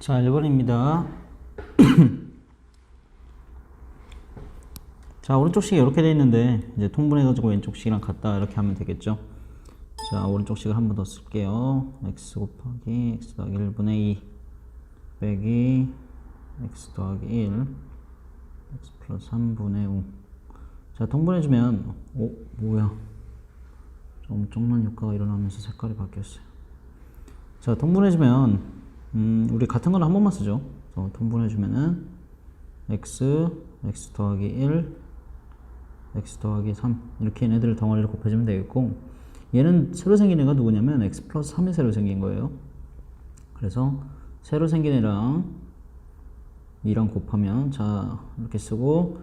자, 1번입니다. 자, 오른쪽 식이 이렇게 돼 있는데 이제 통분해가지고 왼쪽 식이랑 같다 이렇게 하면 되겠죠. 자, 오른쪽 식을 한 번 더 쓸게요. x 곱하기 x 더하기 1분의 2 빼기 x 더하기 1 x 플러스 3분의 5 자, 통분해주면 오, 뭐야 좀 엄청난 효과가 일어나면서 색깔이 바뀌었어요. 자, 통분해주면 음, 우리 같은 걸 한 번만 쓰죠. 그래서 통분해주면은 x, x 더하기 1, x 더하기 3 이렇게 얘네들 덩어리를 곱해주면 되겠고 얘는 새로 생긴 애가 누구냐면 x 플러스 3이 새로 생긴 거예요. 그래서 새로 생긴 애랑 이랑 곱하면 자 이렇게 쓰고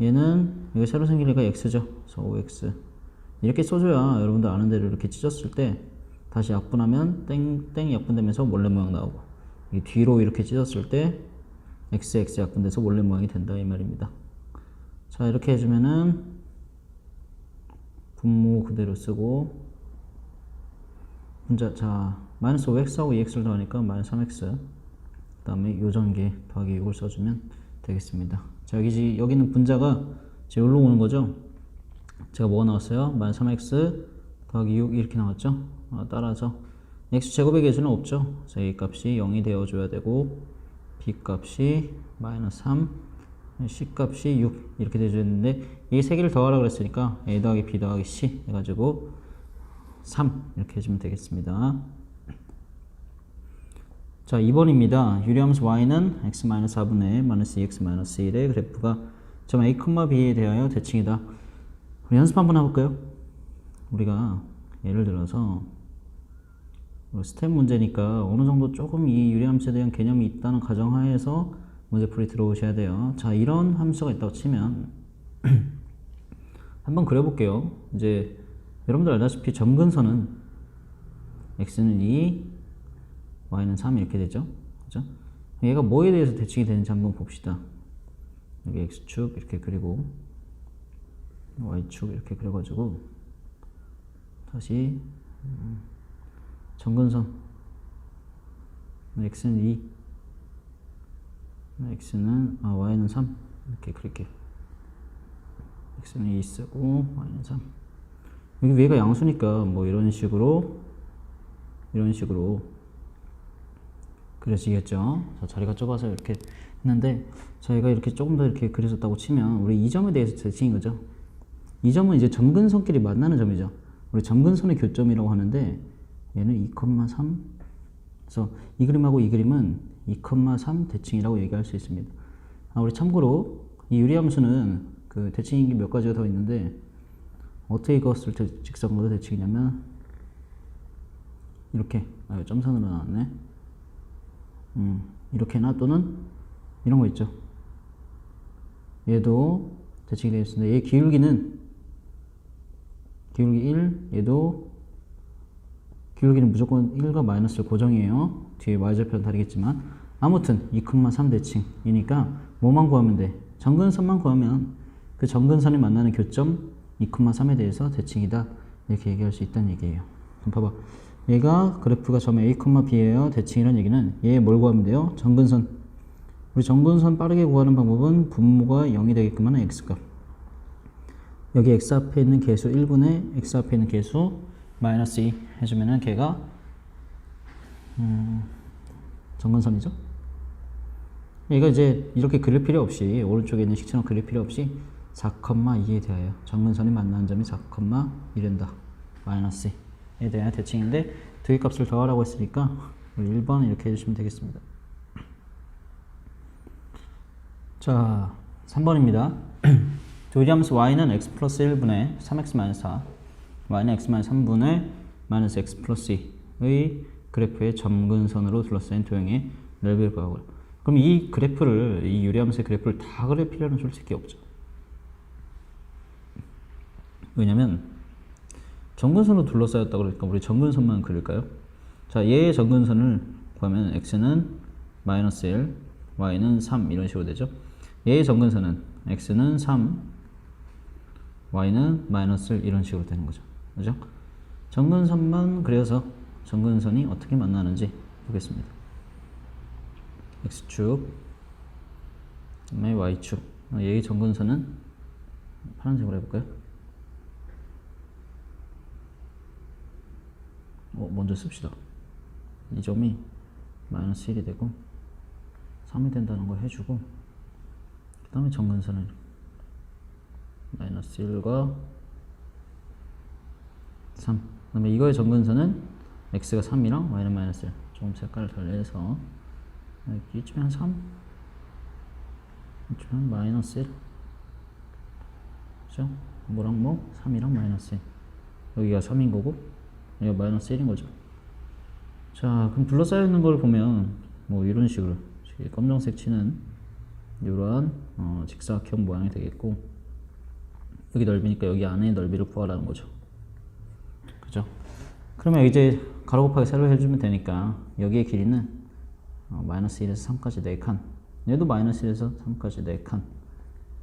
얘는 이거 새로 생긴 애가 x죠. 그래서 5x 이렇게 써줘야 여러분들 아는 대로 이렇게 찢었을 때 다시 약분하면 땡땡 약분되면서 원래 모양 나오고 이 뒤로 이렇게 찢었을 때 x x 약분돼서 원래 모양이 된다 이 말입니다. 자 이렇게 해주면은 분모 그대로 쓰고 분자 자 마이너스 5x하고 2x를 더하니까 마이너스 3x 그 다음에 요전개 더하기 6을 써주면 되겠습니다. 자 여기 여기는 분자가 제 여기로 오는 거죠. 제가 뭐가 나왔어요? 마이너스 3x 더하기 6 이렇게 나왔죠? 아, 따라서 x 제곱의 개수는 없죠. 그래서 a 값이 0이 되어줘야 되고 b 값이 마이너스 3, c 값이 6 이렇게 되어줘야 되는데 이 세 개를 더하라 그랬으니까 a 더하기 b 더하기 c 해가지고 3 이렇게 해주면 되겠습니다. 자 2번입니다. 유리함수 y는 x-4분의 마이너스 2x-1의 그래프가 점 a, b에 대하여 대칭이다. 우리 연습 한번 해볼까요? 우리가 예를 들어서 스텝 문제니까 어느 정도 조금 이 유리 함수에 대한 개념이 있다는 가정하에서 문제풀이 들어오셔야 돼요. 자, 이런 함수가 있다고 치면 한번 그려볼게요. 이제 여러분들 알다시피 점근선은 x는 2, y는 3 이렇게 되죠. 그죠? 얘가 뭐에 대해서 대칭이 되는지 한번 봅시다. 여기 x축 이렇게 그리고 y축 이렇게 그려가지고 다시 음, 정근선 x는 2 x는 아 y는 3 이렇게 그릴게요. X는 2 쓰고 y는 3 여기 위가 양수니까 뭐 이런 식으로 이런 식으로 그려지겠죠. 자, 자리가 좁아서 이렇게 했는데 저희가 이렇게 조금 더 이렇게 그려졌다고 치면 우리 이 점에 대해서 대칭인 거죠. 이 점은 이제 점근선끼리 만나는 점이죠. 우리 점근선의 교점이라고 하는데 얘는 2,3 그래서 이 그림하고 이 그림은 2,3 대칭이라고 얘기할 수 있습니다. 아, 우리 참고로 이 유리함수는 그 대칭인 게 몇 가지가 더 있는데 어떻게 그었을 때 직선으로 대칭이냐면 이렇게 아, 점선으로 나왔네. 음, 이렇게나 또는 이런 거 있죠. 얘도 대칭이 되어 있습니다. 얘 기울기는 기울기 1, 얘도 기울기는 무조건 1과 마이너스 고정이에요. 뒤에 y절편 다르겠지만 아무튼 2,3 대칭이니까 뭐만 구하면 돼? 정근선만 구하면 그 정근선이 만나는 교점 2,3에 대해서 대칭이다 이렇게 얘기할 수 있다는 얘기예요. 그럼 봐봐. 얘가 그래프가 점 A, B예요. 대칭이라는 얘기는 얘 뭘 구하면 돼요? 정근선. 우리 정근선 빠르게 구하는 방법은 분모가 0이 되게끔 하는 x값. 여기 x 앞에 있는 개수 1분의 x 앞에 있는 개수 마이너스 2 해주면은 걔가 음, 정근선이죠. 얘가 이제 이렇게 그릴 필요 없이 오른쪽에 있는 식처럼 그릴 필요 없이 4,2에 대하여 정근선이 만나는 점이 4,1된다. 마이너스 2에 대한 대칭인데 두 개 값을 더하라고 했으니까 1번 이렇게 해주시면 되겠습니다. 자, 3번입니다. 조리함수 y는 x 플러스 1분의 3x 마이너스 4 y는 x 마이너스 3분의 마이너스 x 플러스 2의 그래프의 점근선으로 둘러싸인 도형의 넓이를 구하고요. 그럼 이 그래프를 이 유리함수의 그래프를 다 그릴 필요는 솔직히 없죠. 왜냐면 점근선으로 둘러싸였다 그러니까 우리 점근선만 그릴까요? 자, 얘의 점근선을 구하면 x는 마이너스 1, y는 3 이런 식으로 되죠. 얘의 점근선은 x는 3, y는 마이너스 1 이런 식으로 되는 거죠. 그죠? 정근선만 그려서 정근선이 어떻게 만나는지 보겠습니다. x축 y축 어, 얘의 정근선은 파란색으로 해볼까요? 어, 먼저 씁시다 이 점이 마이너스 1이 되고 3이 된다는 거 해주고 그 다음에 정근선은 마이너스 1과 3. 그 다음에 이거의 정근선은 x가 3이랑 y는 마이너스 1. 조금 색깔을 달리해서 이쯤에 한 3. 이쯤에 한 마이너스 1. 그죠? 뭐랑 뭐? 3이랑 마이너스 1. 여기가 3인 거고, 여기가 마이너스 1인 거죠. 자, 그럼 둘러싸여 있는 걸 보면, 뭐 이런 식으로, 이 검정색 치는 이러한 어, 직사각형 모양이 되겠고, 여기 넓이니까 여기 안에 넓이를 구하라는 거죠. 그죠? 그러면 이제 가로 곱하기 세로 해주면 되니까 여기의 길이는 어, 마이너스 1에서 3까지 4칸 얘도 마이너스 1에서 3까지 4칸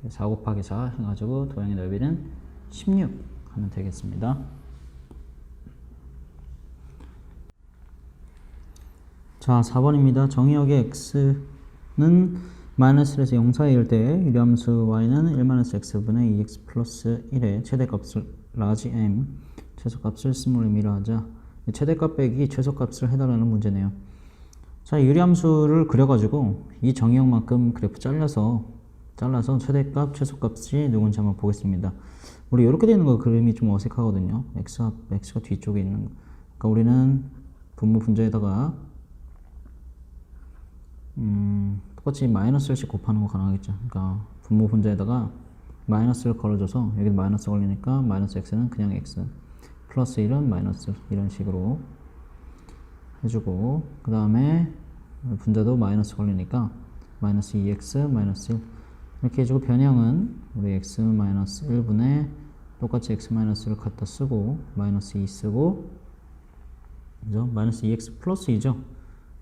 4 곱하기 4 해가지고 도형의 넓이는 16 하면 되겠습니다. 자 4번입니다. 정의역의 x는 마이너스 1에서 0 사이일 때 유리함수 y는 1-x분의 2x 플러스 1의 최대값을 라지 m 최소값을 스몰 m이라 하자 최대값 빼기 최소값을 해달라는 문제네요. 자 유리함수를 그려가지고 이 정의역만큼 그래프 잘라서 잘라서 최대값 최소값이 누군지 한번 보겠습니다. 우리 이렇게 되는 거 그림이 좀 어색하거든요. x가 x가 뒤쪽에 있는 거. 그러니까 우리는 분모 분자에다가 음, 똑같이 마이너스 1씩 곱하는 거 가능하겠죠. 그러니까 분모 분자에다가 마이너스를 걸어줘서 여기 마이너스 걸리니까 마이너스 x는 그냥 x 플러스 1은 마이너스 이런 식으로 해주고 그 다음에 분자도 마이너스 걸리니까 마이너스 2x 마이너스 1 이렇게 해주고 변형은 우리 x 마이너스 1분의 똑같이 x 마이너스를 갖다 쓰고 마이너스 2 쓰고 그죠? 마이너스 2x 플러스 2죠?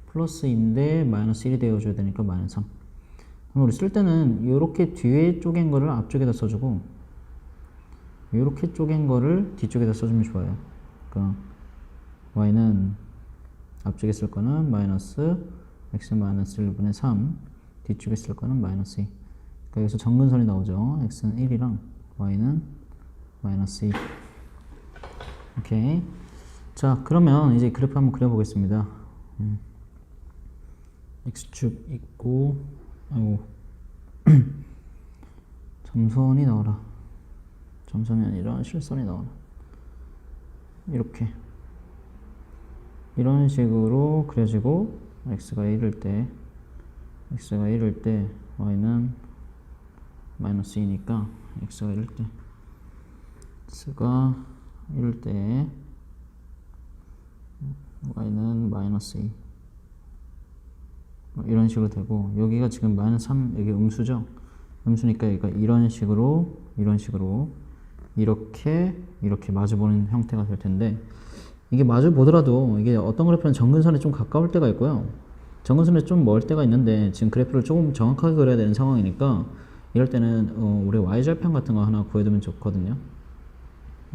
플러스인데 마이너스 1이 되어줘야 되니까 마이너스 3 그럼 우리 쓸 때는 이렇게 뒤에 쪼갠 거를 앞쪽에다 써주고 이렇게 쪼갠 거를 뒤쪽에다 써주면 좋아요. 그러니까 y는 앞쪽에 쓸 거는 마이너스 x 마이너스 1분의 3 뒤쪽에 쓸 거는 마이너스 2 그러니까 여기서 정근선이 나오죠. x는 1이랑 y는 마이너스 2 오케이 자 그러면 이제 그래프 한번 그려보겠습니다. 음. x축 있고 아이고 점선이 나와라. 점선이 아니라 실선이 나오나? 이렇게. 이런 식으로 그려지고 x가 1일 때 x가 1일 때 y는 마이너스 2니까 x가 1일 때 x가 1일 때 y는 마이너스 2 이런 식으로 되고 여기가 지금 마이너스 3 여기 음수죠? 음수니까 여기가 이런 식으로 이런 식으로 이렇게 이렇게 마주보는 형태가 될 텐데 이게 마주 보더라도 이게 어떤 그래프는 정근선에 좀 가까울 때가 있고요. 정근선에 좀 멀 때가 있는데 지금 그래프를 조금 정확하게 그려야 되는 상황이니까 이럴 때는 어, 우리 y절편 같은 거 하나 구해두면 좋거든요.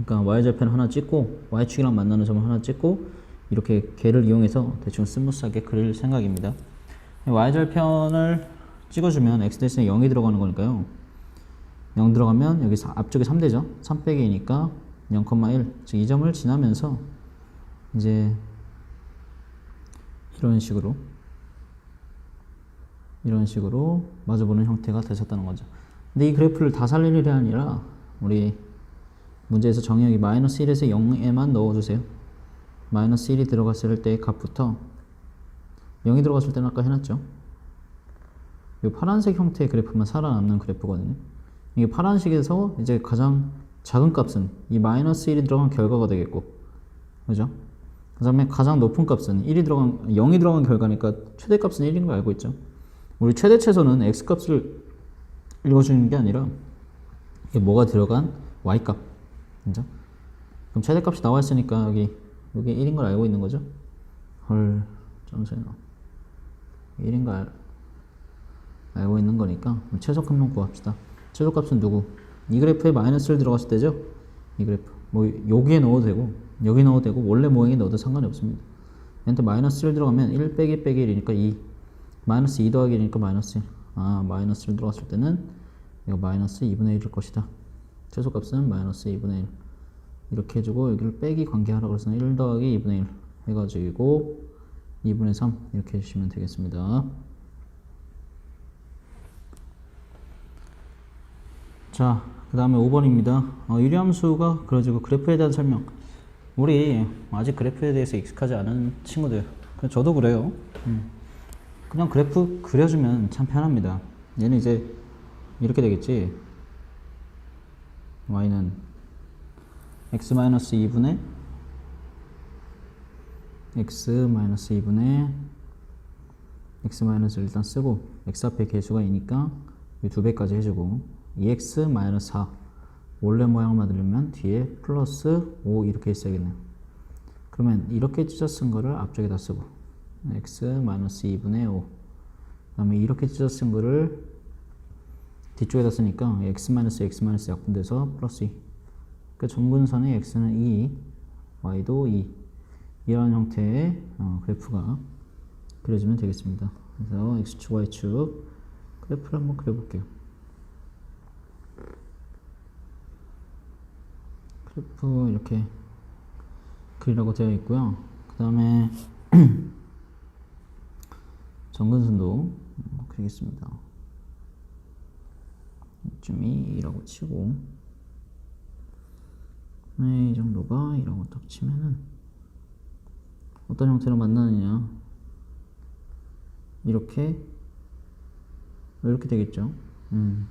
그러니까 y절편 하나 찍고 y축이랑 만나는 점을 하나 찍고 이렇게 개를 이용해서 대충 스무스하게 그릴 생각입니다. y절편을 찍어주면 x 대신에 0이 들어가는 거니까요. 0 들어가면 여기 앞쪽에 3대죠. 3 빼기 2니까 0,1. 즉이 점을 지나면서 이제 이런 식으로 이런 식으로 마주보는 형태가 되셨다는 거죠. 근데 이 그래프를 다 살릴 일이 아니라 우리 문제에서 정의역이 마이너스 1에서 0에만 넣어주세요. 마이너스 1이 들어갔을 때의 값부터 0이 들어갔을 때는 아까 해놨죠. 이 파란색 형태의 그래프만 살아남는 그래프거든요. 이게 파란색에서 이제 가장 작은 값은 이 마이너스 1이 들어간 결과가 되겠고 그죠? 그 다음에 가장 높은 값은 1이 들어간 0이 들어간 결과니까 최대값은 1인 거 알고 있죠? 우리 최대치에서는 x값을 읽어주는 게 아니라 이게 뭐가 들어간 y값 그죠? 그럼 최대값이 나와 있으니까 여기 여기 1인 걸 알고 있는 거죠? 헐 점수에 나 1인 걸 알, 알고 있는 거니까 최소값만 구합시다 최소값은 누구? 이 그래프에 마이너스를 들어갔을 때죠? 이 그래프. 뭐 여기에 넣어도 되고 여기 넣어도 되고 원래 모양에 넣어도 상관이 없습니다. 얘한테 마이너스를 들어가면 1 빼기 빼기 1이니까 2 마이너스 2 더하기 1이니까 마이너스 1. 아, 마이너스를 들어갔을 때는 이거 마이너스 2분의 1일 것이다. 최소값은 마이너스 2분의 1. 이렇게 해주고 여기를 빼기 관계하라고 그래서 1 더하기 2분의 1 해가지고 2분의 3 이렇게 해주시면 되겠습니다. 자, 그 다음에 5번입니다. 어, 유리함수가 그려지고 그래프에 대한 설명. 우리 아직 그래프에 대해서 익숙하지 않은 친구들. 저도 그래요. 음. 그냥 그래프 그려주면 참 편합니다. 얘는 이제 이렇게 되겠지. y는 x-2분의 x-2분의 x-를 일단 쓰고 x 앞에 개수가 2니까 이 두 배까지 해주고 2x-4 원래 모양을 만들려면 뒤에 플러스 5 이렇게 있어야겠네요. 그러면 이렇게 찢어 쓴 거를 앞쪽에다 쓰고 x-2분의 5 그다음에 이렇게 찢어 쓴 거를 뒤쪽에다 쓰니까 x x 마이너스 약분돼서 플러스 2. 그 점근선의 x는 2, y도 2. 이런 형태의 어, 그래프가 그려지면 되겠습니다. 그래서 x축, y축 그래프를 한번 그려볼게요. 그래프 이렇게 그리라고 되어 있고요. 그 다음에 점근선도 어, 그리겠습니다. 이쯤이 2라고 치고 네, 이 정도가 2라고 딱 치면은 어떤 형태로 만나느냐 이렇게 이렇게 되겠죠 음.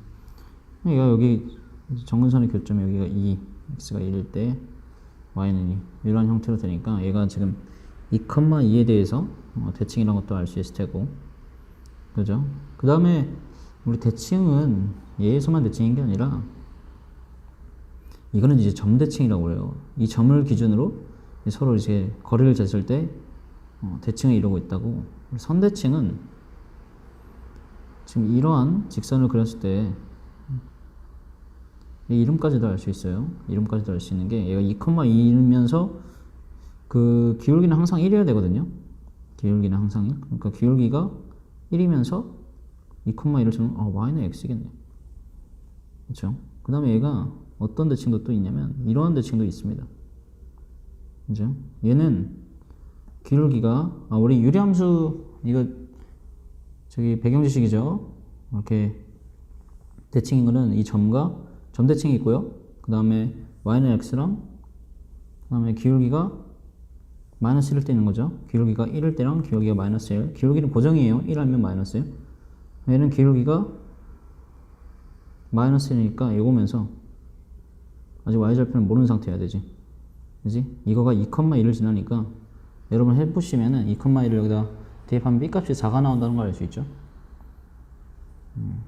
그러니까 여기 정근선의 교점이 여기가 2 x가 1일 때 y는 2 이런 형태로 되니까 얘가 지금 2,2에 대해서 어, 대칭이라는 것도 알 수 있을 테고 그죠 그 다음에 우리 대칭은 얘에서만 대칭인 게 아니라 이거는 이제 점 대칭이라고 그래요. 이 점을 기준으로 서로 이제 거리를 쟀을 때 어, 대칭을 이루고 있다고. 선 대칭은 지금 이러한 직선을 그렸을 때 이 이름까지도 알 수 있어요. 이름까지도 알 수 있는 게 얘가 2,2이면서 그 기울기는 항상 1이어야 되거든요. 기울기는 항상 1. 그러니까 기울기가 1이면서 2,1을 주면 어, y는 x겠네. 그렇죠? 그 다음에 얘가 어떤 대칭도 또 있냐면 이러한 대칭도 있습니다. 그죠? 얘는 기울기가 아, 우리 유리함수 이거 저기 배경 지식이죠. 이렇게 대칭인 거는 이 점과 점 대칭이 있고요. 그 다음에 y는 x랑 그 다음에 기울기가 마이너스 1을 때는 거죠. 기울기가 1일 때랑 기울기가 마이너스 1. 기울기는 고정이에요. 1 하면 마이너스 1. 얘는 기울기가 마이너스 1이니까 이거면서 아직 y절편을 모르는 상태여야 되지. 그지? 이거가 2,1을 지나니까 여러분 해보시면은 2,1을 여기다 대입하면 b값이 4가 나온다는 걸 알 수 있죠. 음,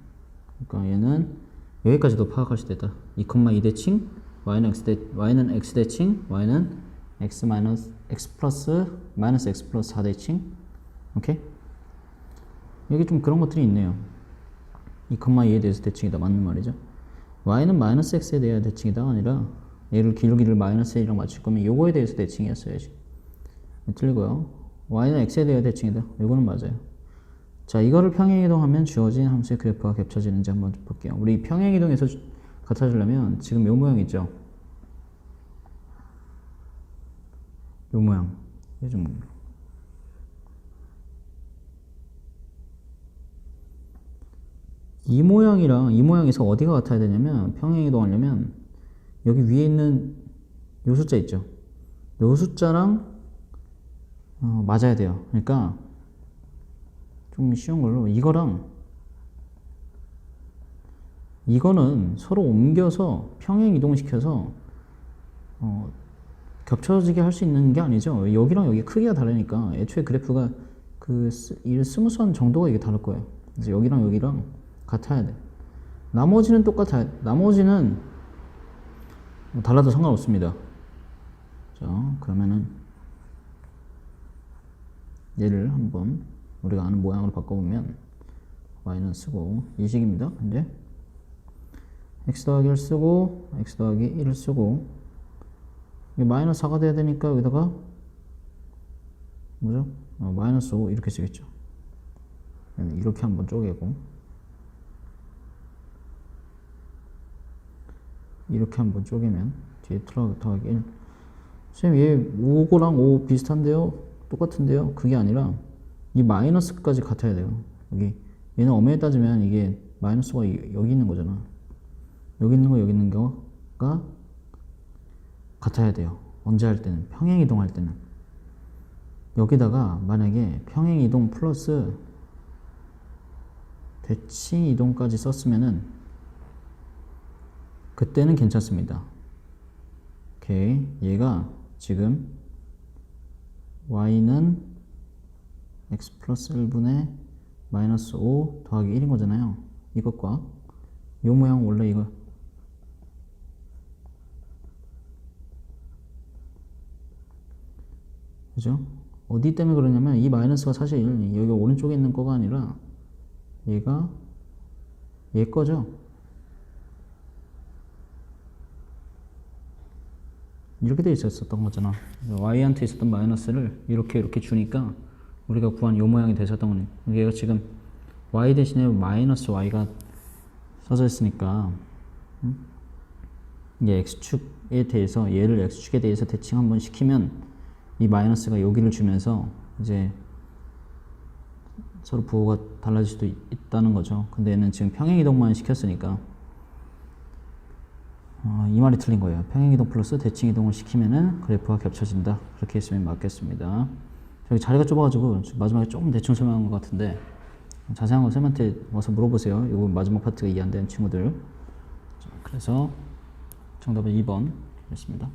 그러니까 얘는 여기까지도 파악할 수 있다. 2,2 대칭, y는 x 대 y는 x 대칭, y는 x 마이너스 x 플러스 마이너스 x 플러스 4 대칭. 오케이? 여기 좀 그런 것들이 있네요. 2,2에 대해서 대칭이다 맞는 말이죠. y는 마이너스 x에 대한 대칭이다 아니라 얘를 기울기를 마이너스 1이랑 맞출 거면 요거에 대해서 대칭이었어야지. 틀리고요. y는 x에 대한 대칭이다. 요거는 맞아요. 자, 이거를 평행이동하면 주어진 함수의 그래프가 겹쳐지는지 한번 볼게요. 우리 평행이동에서 같아지려면 지금 요 모양 있죠? 요 모양. 요즘 이 모양이랑 이 모양에서 어디가 같아야 되냐면 평행이동하려면 여기 위에 있는 요 숫자 있죠. 요 숫자랑 어, 맞아야 돼요. 그러니까 좀 쉬운 걸로 이거랑 이거는 서로 옮겨서 평행 이동시켜서 어, 겹쳐지게 할 수 있는 게 아니죠. 여기랑 여기 크기가 다르니까 애초에 그래프가 그 스, 이 스무스한 정도가 이게 다를 거예요. 그래서 여기랑 여기랑 같아야 돼. 나머지는 똑같아요. 나머지는 뭐 달라도 상관없습니다. 자, 그러면은 얘를 한번 우리가 아는 모양으로 바꿔보면 y는 쓰고 이 식입니다. 이제 x 더하기 1 쓰고 x 더하기 1을 쓰고 이게 마이너스 4가 돼야 되니까 여기다가 뭐죠? 어, 마이너스 5 이렇게 쓰겠죠. 이렇게 한번 쪼개고 이렇게 한번 쪼개면 뒤에 더하기 1 선생님 얘 5고랑 5 비슷한데요? 똑같은데요? 그게 아니라 이 마이너스까지 같아야 돼요. 여기. 얘는 엄연히 따지면 이게 마이너스가 이- 여기 있는 거잖아. 여기 있는 거 여기 있는 거가 같아야 돼요. 언제 할 때는? 평행 이동할 때는. 여기다가 만약에 평행 이동 플러스 대칭 이동까지 썼으면은 그때는 괜찮습니다. 오케이. 얘가 지금 y는 x 플러스 1분의 마이너스 5 더하기 1인 거잖아요. 이것과 이 모양 원래 이거 그죠? 어디 때문에 그러냐면 이 마이너스가 사실 여기 오른쪽에 있는 거가 아니라 얘가 얘 거죠. 이렇게 돼 있었던 거잖아. y한테 있었던 마이너스를 이렇게 이렇게 주니까 우리가 구한 요 모양이 되셨던 거네. 얘가 지금 y 대신에 마이너스 y가 써져 있으니까 음? 이게 x축에 대해서 얘를 x축에 대해서 대칭 한번 시키면 이 마이너스가 여기를 주면서 이제 서로 부호가 달라질 수도 있- 있다는 거죠. 근데 얘는 지금 평행 이동만 시켰으니까 어, 이 말이 틀린 거예요. 평행 이동 플러스 대칭 이동을 시키면은 그래프가 겹쳐진다. 그렇게 했으면 맞겠습니다. 저기 자리가 좁아가지고 마지막에 조금 대충 설명한 것 같은데 자세한 건 쌤한테 와서 물어보세요. 이거 마지막 파트가 이해 안 되는 친구들. 자, 그래서 정답은 2번 였습니다.